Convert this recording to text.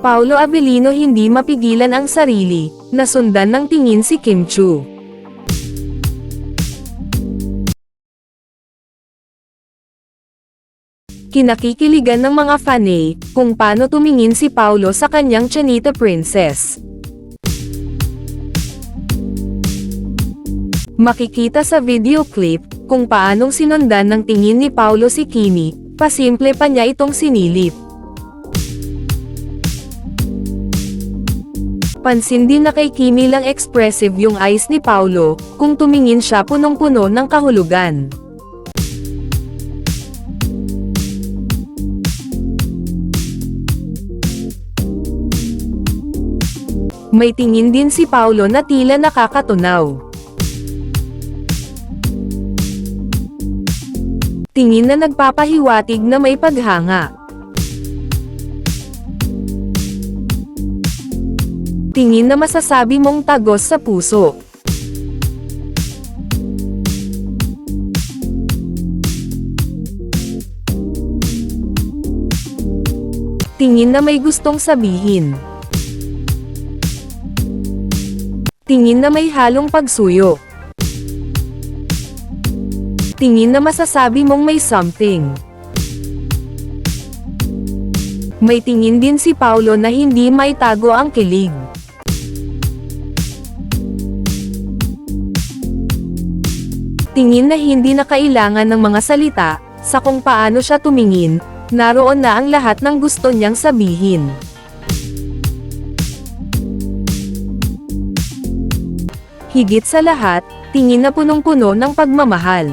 Paulo Avellino hindi mapigilan ang sarili, nasundan ng tingin si Kim Chu. Kinakikiligan ng mga fanay, kung paano tumingin si Paulo sa kanyang Chanita Princess. Makikita sa video clip, kung paanong sinundan ng tingin ni Paulo si Kimi, pasimple pa niya itong sinilip. Pansin din na kay Kimi lang expressive yung eyes ni Paulo, kung tumingin siya punong-puno ng kahulugan. May tingin din si Paulo na tila nakakatunaw. Tingin na nagpapahiwatig na may paghanga. Tingin na masasabi mong tagos sa puso. Tingin na may gustong sabihin. Tingin na may halong pagsuyo. Tingin na masasabi mong may something. May tingin din si Paulo na hindi may tago ang kilig. Tingin na hindi na kailangan ng mga salita, sa kung paano siya tumingin, naroon na ang lahat ng gusto niyang sabihin. Higit sa lahat, tingin na punong-puno ng pagmamahal.